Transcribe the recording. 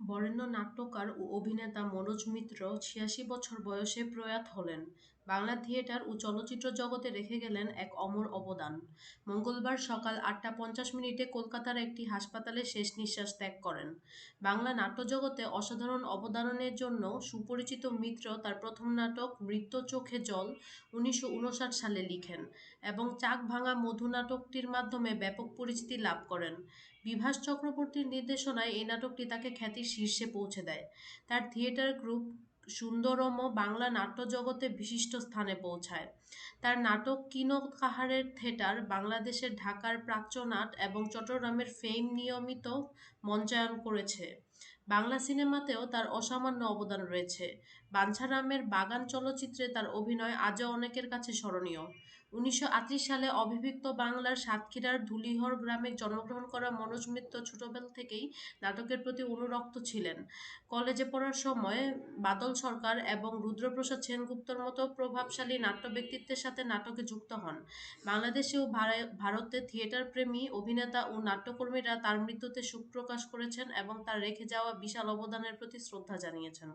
বরেণ্য নাট্যকার ও অভিনেতা মনোজ মিত্র ছিয়াশি বছর বয়সে প্রয়াত হলেন। বাংলা থিয়েটার ও চলচ্চিত্র জগতে রেখে গেলেন এক অমর অবদান। মঙ্গলবার সকাল আটটা পঞ্চাশ মিনিটে কলকাতার একটি হাসপাতালে শেষ নিঃশ্বাস ত্যাগ করেন। বাংলা নাট্যজগতে অসাধারণ অবদানের জন্য সুপরিচিত মিত্র তার প্রথম নাটক মৃত্যু চোখে জল উনিশশো ঊনষাট সালে লিখেন এবং চাক-ভাঙা মধু নাটকটির মাধ্যমে ব্যাপক পরিচিতি লাভ করেন। বিভাস চক্রবর্তীর নির্দেশনায় এই নাটকটি তাকে খ্যাতির শীর্ষে পৌঁছে দেয়। তার থিয়েটার গ্রুপ সুন্দরমও বাংলা নাট্যজগতে বিশিষ্ট স্থানে পৌঁছায়। তার নাটক কিনো কাহারের থিয়েটার বাংলাদেশের ঢাকার প্রাচ্যনাট এবং চট্টগ্রামের ফেইম নিয়মিত মঞ্চায়ন করেছে। বাংলা সিনেমাতেও তার অসামান্য অবদান রয়েছে। বাঞ্ছারামের বাগান চলচ্চিত্রে তার অভিনয় আজও অনেকের কাছে স্মরণীয়। উনিশশো আটত্রিশ সালে অবিভক্ত বাংলার সাতক্ষীরার ধুলিহর গ্রামে জন্মগ্রহণ করা মনোজ মিত্র ছোটবেলা থেকেই নাটকের প্রতি অনুরক্ত ছিলেন। কলেজে পড়ার সময় বাদল সরকার এবং রুদ্রপ্রসাদ সেনগুপ্তর মতো প্রভাবশালী নাট্য ব্যক্তিত্বের সাথে নাটকে যুক্ত হন। বাংলাদেশে ও ভারতে থিয়েটারপ্রেমী অভিনেতা ও নাট্যকর্মীরা তার মৃত্যুতে শোক প্রকাশ করেছেন এবং তার রেখে যাওয়া বিশাল অবদানের প্রতি শ্রদ্ধা জানিয়েছেন।